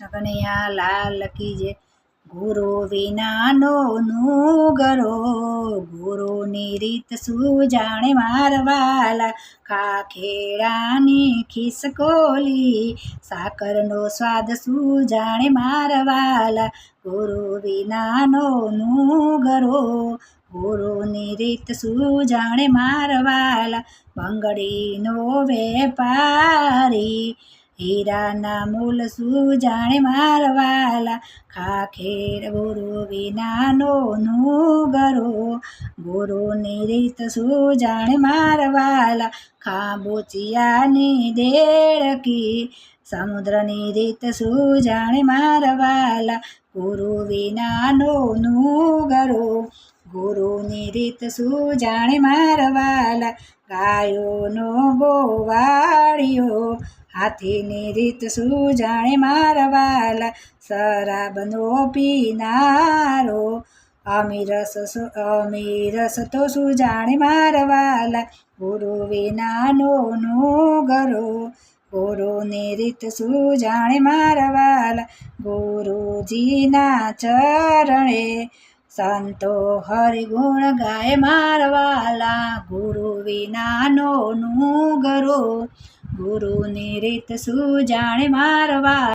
કૃષ્ણ કનૈયા લાલ કી જય ગુરુ વિનાનો નુગરો, ગુરુની રીત સુજાણે જાણે મારવાલા ખાખેડાની ખિસકોલી, સાકરનો સ્વાદ સુજાણે જાણે મારવાલા, ગુરુ વિનાનો નુગરો, ગુરુની રીત સુજાણે જાણે મારવાલા, બંગડીનો વેપારી હીરાના મૂલ શું જાણે મારવાલા. ખાખેર ગુરુ વિનાનો નુગરો. ગુરુની રીત શું જાણે મારવાલા ખાબોચિયાની દેડકી. સમુદ્રની રીત શું જાણે મારવાલા. ગુરુ વિનાનો નુગરો. ગુરુની રીત શું જાણે મારવાલા. ગાયોનો ગોવાળિયો હાથીની રીત શું જાણે મારવાલા શરાબનો પીનારો. અમીરસ અમીરસ તો શું જાણે મારવાલા ગુરુ વિનાનો નુગરો ગુરુની રીત શું જાણે મારવાલા ગુરુજીના ચરણે સંતો હરિગુણ ગાય મારવાલા ગુરુ વિનાનો નુગરો ગુરુની રીત શું જાણે મારવા